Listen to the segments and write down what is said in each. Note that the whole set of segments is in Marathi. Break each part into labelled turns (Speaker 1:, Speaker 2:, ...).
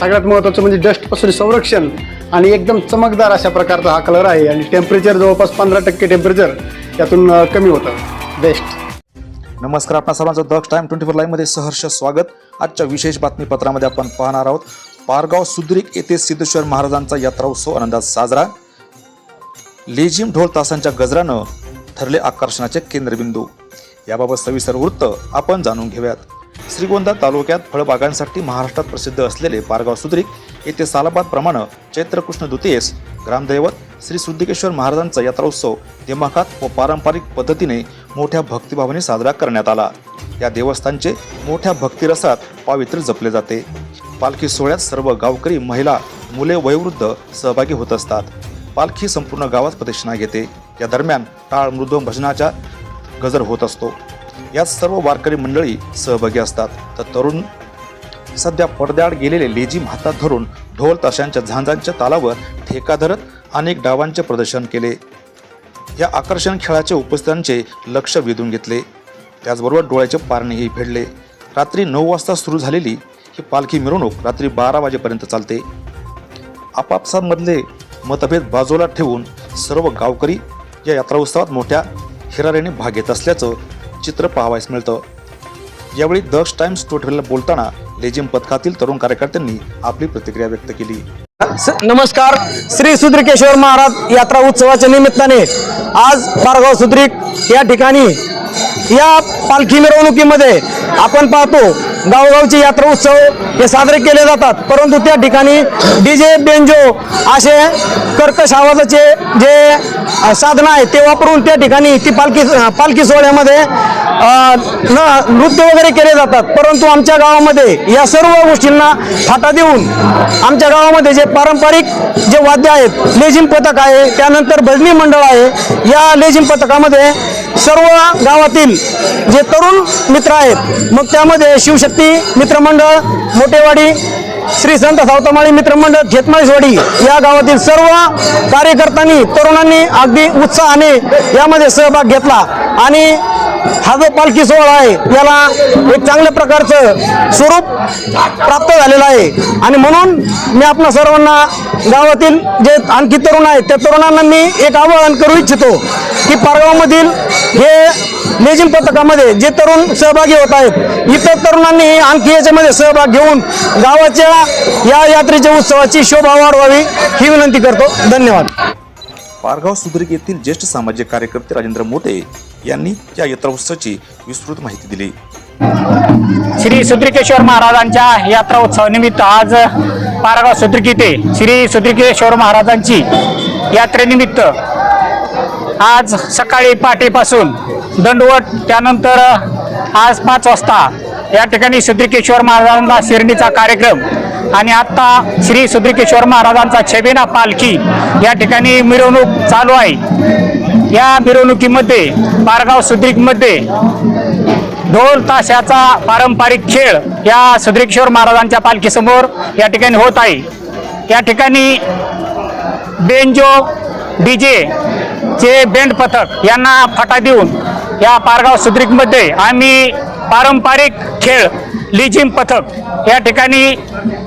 Speaker 1: सगळ्यात महत्त्वाचं म्हणजे डस्टपासून संरक्षण आणि एकदम चमकदार अशा प्रकारचा हा कलर आहे. आणि टेम्परेचर जवळपास पंधरा टक्के टेम्परेचर यातून कमी होतं. बेस्ट
Speaker 2: नमस्कार आपण सर्वांचं दक्ष टाइम ट्वेंटी फोर लाईव्हमध्ये सहर्ष स्वागत. आजच्या विशेष बातमीपत्रामध्ये आपण पाहणार आहोत पारगाव सुद्रिक येथे सिद्धेश्वर महाराजांचा यात्रा उत्सव आनंदात साजरा. लेझिम ढोल तासांच्या गजरानं ठरले आकर्षणाचे केंद्रबिंदू. याबाबत सविस्तर वृत्त आपण जाणून घेऊयात. श्रीगोंदा तालुक्यात फळबागांसाठी महाराष्ट्रात प्रसिद्ध असलेले पारगाव सुद्रिक येथे सालाबाद प्रमाणे चैत्रकृष्ण द्वितीयेस ग्रामदैवत श्री सुद्धिकेश्वर महाराजांचा यात्रा उत्सव दिमाखात व पारंपरिक पद्धतीने मोठ्या भक्तिभावाने साजरा करण्यात आला. या देवस्थानचे मोठ्या भक्तिरसात पावित्र्य जपले जाते. पालखी सोहळ्यात सर्व गावकरी महिला मुले वयोवृद्ध सहभागी होत असतात. पालखी संपूर्ण गावात प्रदक्षिणा घेते. या दरम्यान टाळ मृदंग भजनाचा गजर होत असतो. यात सर्व वारकरी मंडळी सहभागी असतात. तर तरुण सध्या पडद्याआड गेलेले लेझिम हातात धरून ढोल ताशांच्या झांजांच्या तालावर ठेका धरत अनेक डावांचे प्रदर्शन केले. या आकर्षण खेळाचे उपस्थितांचे लक्ष वेधून घेतले. त्याचबरोबर डोळ्याचे पारणेही फेडले. रात्री नऊ वाजता सुरू झालेली ही पालखी मिरवणूक रात्री बारा वाजेपर्यंत चालते. आपापसामधले मतभेद बाजूला ठेवून सर्व गावकरी या यात्रा उत्सवात मोठ्या हिराऱ्याने भाग घेत असल्याचं चित्र पाहावयास मिळतं. यावेळी दक्ष टाइम्स टोटरीला बोलताना लेजिम पथकातील तरुण कार्यकर्त्यांनी आपली प्रतिक्रिया व्यक्त केली.
Speaker 3: नमस्कार श्री सुद्रिकेश्वर महाराज यात्रा उत्सवाच्या निमित्ताने आज पारगाव सुद्रिक या ठिकाणी या पालखी मिरवणुकीमध्ये आपण पाहतो गावगावचे यात्रा उत्सव हे साजरे केले जातात. परंतु त्या ठिकाणी डीजे बेंजो असे कर्कश आवाजाचे जे साधन साधनं आहे ते वापरून त्या ठिकाणी ती पालखी पालखी सोहळ्यामध्ये न- नृत्य वगैरे केले जातात. परंतु आमच्या गावामध्ये या सर्व गोष्टींना फाटा देऊन आमच्या गावामध्ये जे पारंपरिक जे वाद्य आहेत लेझिम पथक आहे त्यानंतर भजनी मंडळ आहे या लेझिम पथकामध्ये सर्व गावातील जे तरुण मित्र आहेत मग त्यामध्ये शिवशक्ती मित्रमंडळ मोठेवाडी श्री संत सावतमाळी मित्रमंडळ खेतमाळीसवाडी या गावातील सर्व कार्यकर्त्यांनी तरुणांनी अगदी उत्साहाने यामध्ये सहभाग घेतला. आणि हा जो पालखी सोहळा आहे याला एक चांगल्या प्रकारचं स्वरूप प्राप्त झालेलं आहे. आणि म्हणून मी आपणा सर्वांना गावातील जे आणखी तरुण आहेत त्या तरुणांना मी एक आवाहन करू इच्छितो की पारगावमधील हे लेझिम पथकामध्ये जे तरुण सहभागी होत आहेत इतर तरुणांनी आणखी याच्यामध्ये सहभाग घेऊन गावाच्या या यात्रेच्या उत्सवाची शोभा वाढवावी ही विनंती करतो. धन्यवाद.
Speaker 2: पारगाव सुद्रिक येथील ज्येष्ठ सामाजिक कार्यकर्ते राजेंद्र मोटे यांनी या यात्रा उत्सवाची विस्तृत माहिती दिली.
Speaker 4: श्री सुद्रिकेश्वर महाराजांच्या यात्रा उत्सवानिमित्त आज पारगाव सुद्रिक येथे श्री सुद्रिकेश्वर महाराजांची यात्रेनिमित्त आज सकाळी पहाटेपासून दंडवट त्यानंतर आज पाच वाजता या ठिकाणी सुद्रिकेश्वर महाराजांचा शिरणीचा कार्यक्रम आणि आत्ता श्री सुद्रिकेश्वर महाराजांचा छबिना पालखी या ठिकाणी मिरवणूक चालू आहे. या मिरवणुकीमध्ये पारगाव सुद्रिकमध्ये ढोल ताशाचा पारंपरिक खेळ या सुद्रिकेश्वर महाराजांच्या पालखीसमोर या ठिकाणी होत आहे. या ठिकाणी बेंजो डी जे चे बेंड पथक यांना फाटा देऊन या पारगाव सुद्रिकमध्ये आम्ही पारंपरिक खेळ लिजिम पथक या ठिकाणी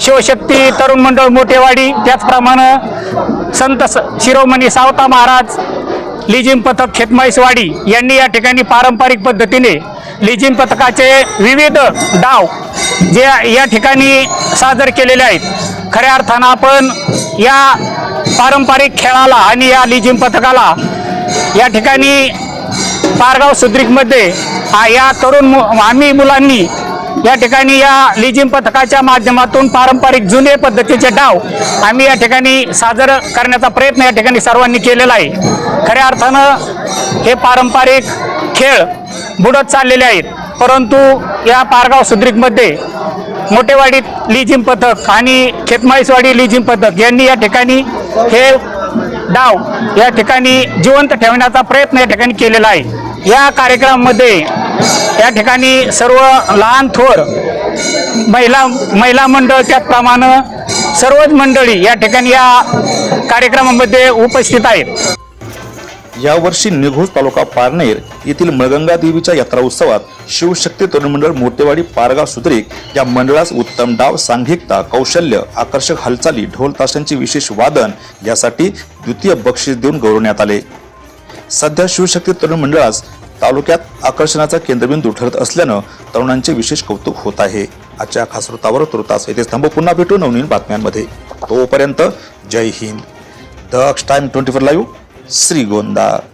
Speaker 4: शिवशक्ती तरुण मंडळ मोठेवाडी त्याचप्रमाणे संत स- शिरोमणी सावता महाराज लिजिम पथक खेतमाईसवाडी यांनी या ठिकाणी पारंपरिक पद्धतीने लिजिम पथकाचे विविध डाव जे या ठिकाणी सादर केलेले आहेत. खऱ्या अर्थानं आपण या पारंपरिक खेळाला आणि या लिजिम पथकाला या ठिकाणी पारगाव सुद्रिकमध्ये या तरुण मु- आम्ही मुलांनी या ठिकाणी या लिजिम पथकाच्या माध्यमातून पारंपरिक जुने पद्धतीचे डाव आम्ही या ठिकाणी सादर करण्याचा प्रयत्न या ठिकाणी सर्वांनी केलेला आहे. खऱ्या अर्थानं हे पारंपरिक खेळ बुडत चाललेले आहेत. परंतु या पारगाव सुद्रिकमध्ये मोठेवाडीत लिजिम पथक आणि खेतमाईसवाडी लिजिम पथक यांनी या ठिकाणी हे डाव या ठिकाणी जिवंत ठेवण्याचा प्रयत्न या ठिकाणी केलेला आहे. या कार्यक्रमामध्ये या ठिकाणी सर्व लहान थोर महिला महिला मंडळ त्याचप्रमाणे सर्वच मंडळी या ठिकाणी या कार्यक्रमामध्ये उपस्थित आहेत.
Speaker 2: यावर्षी निघोज तालुका पारनेर येथील मळगंगा देवीच्या यात्रा उत्सवात शिवशक्ती तरुण मंडळ मोठेवाडी पारगाव सुद्रिक या मंडळास उत्तम डाव सांघिकता कौशल्य आकर्षक हालचाली ढोल ताशांची विशेष वादन यासाठी द्वितीय बक्षीस देऊन गौरवण्यात आले. सध्या शिवशक्ती तरुण मंडळास तालुक्यात आकर्षणाचा केंद्रबिंदू ठरत असल्यानं तरुणांचे विशेष कौतुक होत आहे. आजच्या खास वृत्तावर तुर्तास येथे थांबू. पुन्हा भेटू नवनवीन बातम्यांमध्ये. तोपर्यंत जय Hind. Daksh time twenty four live. Shrigonda.